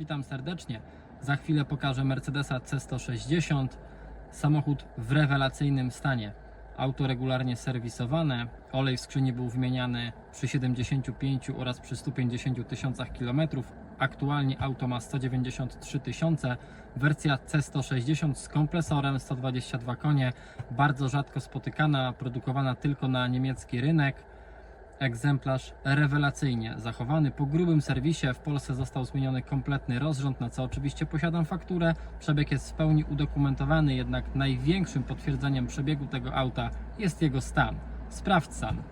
Witam serdecznie. Za chwilę pokażę Mercedesa C160. Samochód w rewelacyjnym stanie. Auto regularnie serwisowane. Olej w skrzyni był wymieniany przy 75 oraz przy 150 tysiącach kilometrów. Aktualnie auto ma 193 tysiące. Wersja C160 z kompresorem 122 konie. Bardzo rzadko spotykana, produkowana tylko na niemiecki rynek egzemplarz rewelacyjnie zachowany. Po grubym serwisie w Polsce został zmieniony kompletny rozrząd, na co oczywiście posiadam fakturę. Przebieg jest w pełni udokumentowany, jednak największym potwierdzeniem przebiegu tego auta jest jego stan. Sprawdź sam.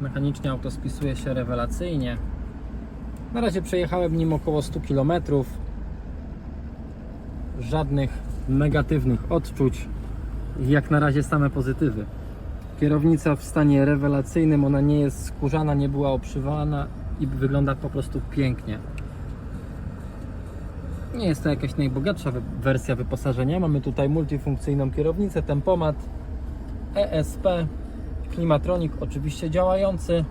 Mechanicznie auto spisuje się rewelacyjnie. Na razie przejechałem nim około 100 km. Żadnych negatywnych odczuć. Jak na razie same pozytywy. Kierownica w stanie rewelacyjnym, ona nie jest skórzana, nie była obszywana i wygląda po prostu pięknie. Nie jest to jakaś najbogatsza wersja wyposażenia. Mamy tutaj multifunkcyjną kierownicę, tempomat, ESP, klimatronik oczywiście działający.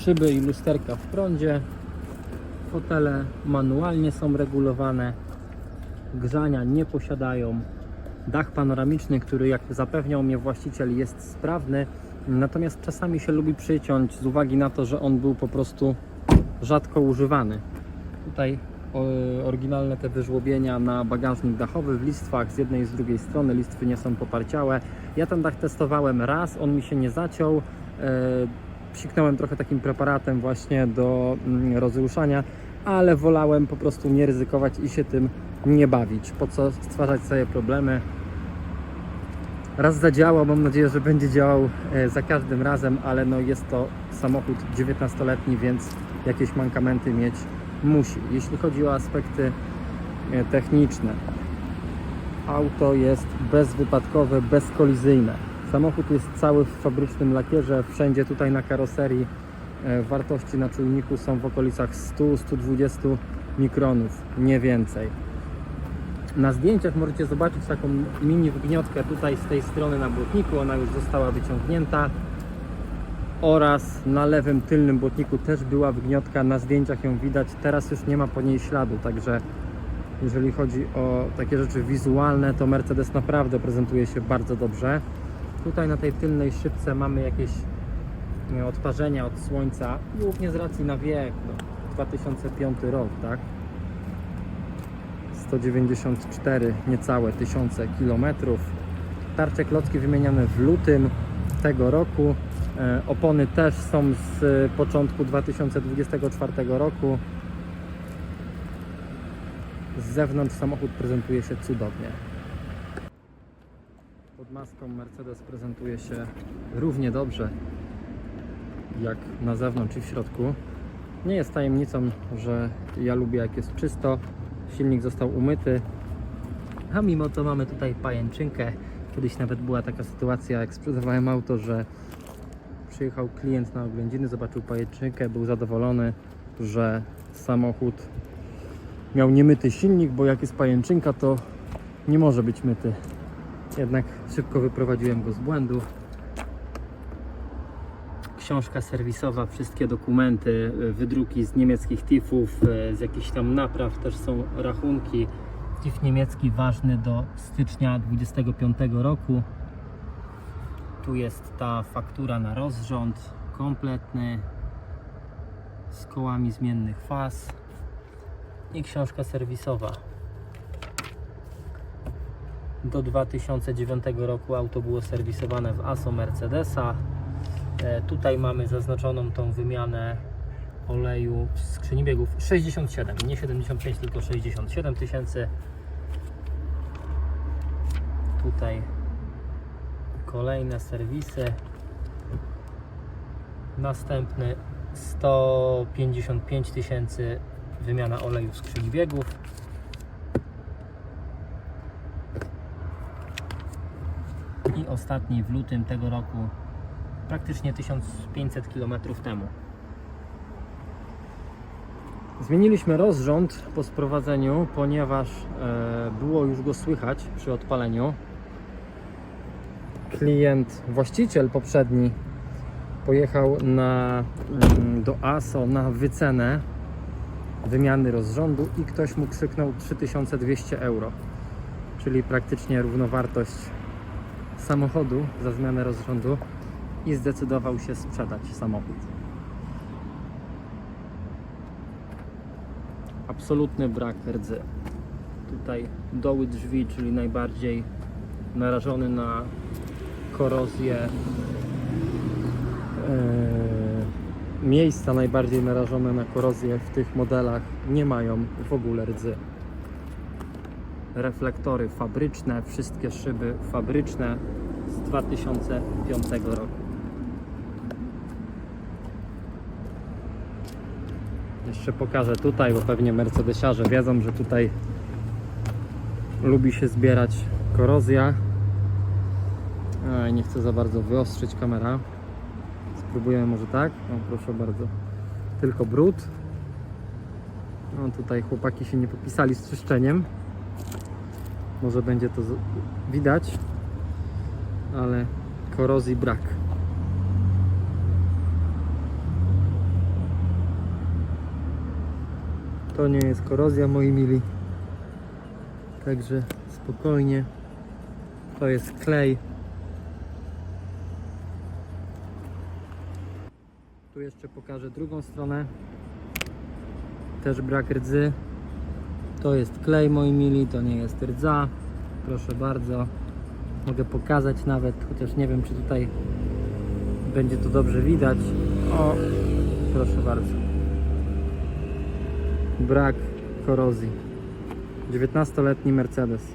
Szyby i lusterka w prądzie. Fotele manualnie są regulowane. Grzania nie posiadają. Dach panoramiczny, który jak zapewniał mnie właściciel jest sprawny, natomiast czasami się lubi przyciąć z uwagi na to, że on był po prostu rzadko używany. Tutaj oryginalne te wyżłobienia na bagażnik dachowy w listwach z jednej i z drugiej strony, listwy nie są poparciałe. Ja ten dach testowałem raz, on mi się nie zaciął. Psiknąłem trochę takim preparatem właśnie do mm, rozruszania, ale wolałem po prostu nie ryzykować i się tym nie bawić. Po co stwarzać sobie problemy? Raz zadziałał, mam nadzieję, że będzie działał e, za każdym razem, ale no jest to samochód 19-letni, więc jakieś mankamenty mieć musi. Jeśli chodzi o aspekty e, techniczne, auto jest bezwypadkowe, bezkolizyjne. Samochód jest cały w fabrycznym lakierze, wszędzie tutaj na karoserii. E, wartości na czujniku są w okolicach 100-120 mikronów, nie więcej. Na zdjęciach możecie zobaczyć taką mini wgniotkę tutaj z tej strony na błotniku, ona już została wyciągnięta. Oraz na lewym tylnym błotniku też była wgniotka, na zdjęciach ją widać, teraz już nie ma po niej śladu, także jeżeli chodzi o takie rzeczy wizualne, to Mercedes naprawdę prezentuje się bardzo dobrze. Tutaj na tej tylnej szybce mamy jakieś odparzenia od słońca, głównie z racji na wiek, no, 2005 rok, tak? 194 niecałe tysiące kilometrów. Tarcze klocki wymieniane w lutym tego roku. E, Opony też są z początku 2024 roku. Z zewnątrz samochód prezentuje się cudownie. Pod maską Mercedes prezentuje się równie dobrze jak na zewnątrz i w środku. Nie jest tajemnicą, że ja lubię jak jest czysto. Silnik został umyty, a mimo to mamy tutaj pajęczynkę. Kiedyś nawet była taka sytuacja, jak sprzedawałem auto, że przyjechał klient na oględziny, zobaczył pajęczynkę, był zadowolony, że samochód miał niemyty silnik, bo jak jest pajęczynka, to nie może być myty. Jednak szybko wyprowadziłem go z błędu. Książka serwisowa, wszystkie dokumenty, y, wydruki z niemieckich TIF-ów, y, z jakichś tam napraw też są rachunki. TIF niemiecki ważny do stycznia 25 roku. Tu jest ta faktura na rozrząd kompletny z kołami zmiennych faz i książka serwisowa. Do 2009 roku auto było serwisowane w ASO Mercedesa. E, Tutaj mamy zaznaczoną tą wymianę oleju w skrzyni biegów 67, nie 75, tylko 67 tysięcy. Tutaj kolejne serwisy. Następny 155 tysięcy wymiana oleju w skrzyni biegów. Ostatni w lutym tego roku, praktycznie 1500 km temu. Zmieniliśmy rozrząd po sprowadzeniu, ponieważ e, było już go słychać przy odpaleniu. Klient, właściciel poprzedni pojechał na, mm, do ASO na wycenę wymiany rozrządu i ktoś mu krzyknął 3200 euro, czyli praktycznie równowartość samochodu za zmianę rozrządu i zdecydował się sprzedać samochód. Absolutny brak rdzy. Tutaj doły drzwi, czyli najbardziej narażony na korozję Eee, miejsca najbardziej narażone na korozję w tych modelach nie mają w ogóle rdzy. Reflektory fabryczne, wszystkie szyby fabryczne z 2005 roku. Jeszcze pokażę tutaj, bo pewnie mercedesiarze wiedzą, że tutaj lubi się zbierać korozja. Nie chcę za bardzo wyostrzyć kamera. Spróbujemy może tak? Proszę bardzo. Tylko brud. No tutaj chłopaki się nie popisali z czyszczeniem. Może będzie to widać. Ale korozji brak. To nie jest korozja moi mili. Także spokojnie. To jest klej. Tu jeszcze pokażę drugą stronę. Też brak rdzy. To jest klej moi mili, to nie jest rdza. Proszę bardzo. Mogę pokazać nawet, chociaż nie wiem czy tutaj będzie to dobrze widać. O, proszę bardzo. Brak korozji. 19-letni Mercedes.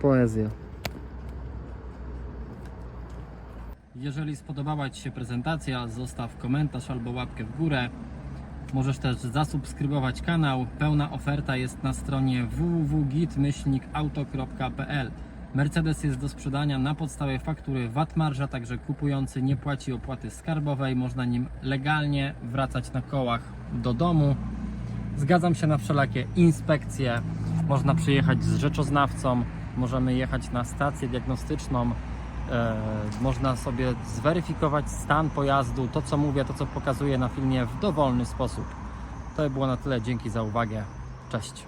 Poezja. Jeżeli spodobała Ci się prezentacja, zostaw komentarz albo łapkę w górę. Możesz też zasubskrybować kanał. Pełna oferta jest na stronie www.git-auto.pl. Mercedes jest do sprzedania na podstawie faktury VAT marża, także kupujący nie płaci opłaty skarbowej. Można nim legalnie wracać na kołach do domu. Zgadzam się na wszelakie inspekcje. Można przyjechać z rzeczoznawcą, możemy jechać na stację diagnostyczną. E, można sobie zweryfikować stan pojazdu, to co mówię, to co pokazuję na filmie w dowolny sposób. To by było na tyle. Dzięki za uwagę. Cześć.